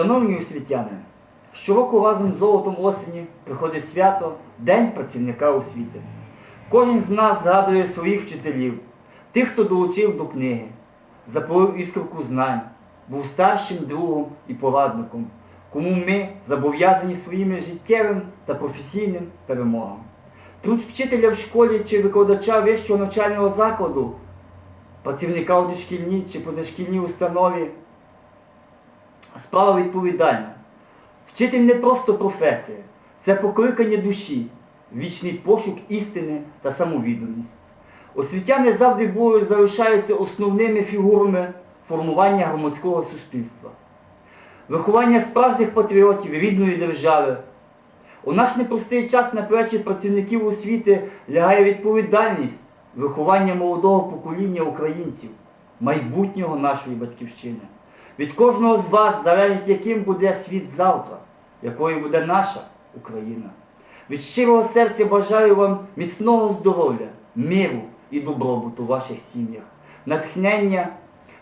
Шановні освітяни, щороку разом з золотом осені приходить свято День працівника освіти. Кожен з нас згадує своїх вчителів, тих, хто долучив до книги, запалив іскорку знань, був старшим другом і порадником, кому ми зобов'язані своїми життєвим та професійним перемогам. Труд вчителя в школі чи викладача вищого навчального закладу, працівника у дошкільній чи позашкільній установі справа відповідальна. Вчитель не просто професія, це покликання душі, вічний пошук істини та самовідданість. Освітяни завжди і залишаються основними фігурами формування громадського суспільства. Виховання справжніх патріотів рідної держави. У наш непростий час на плечі працівників освіти лягає відповідальність виховання молодого покоління українців, майбутнього нашої батьківщини. Від кожного з вас залежить, яким буде світ завтра, якою буде наша Україна. Від щирого серця бажаю вам міцного здоров'я, миру і добробуту у ваших сім'ях, натхнення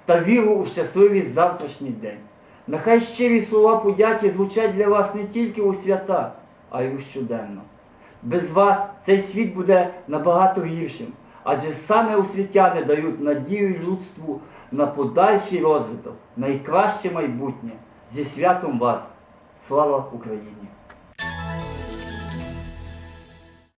та віру у щасливий завтрашній день. Нехай щирі слова подяки звучать для вас не тільки у свята, а й у щоденно. Без вас цей світ буде набагато гіршим, адже саме освітяни дають надію людству на подальший розвиток, найкраще майбутнє. Зі святом вас! Слава Україні!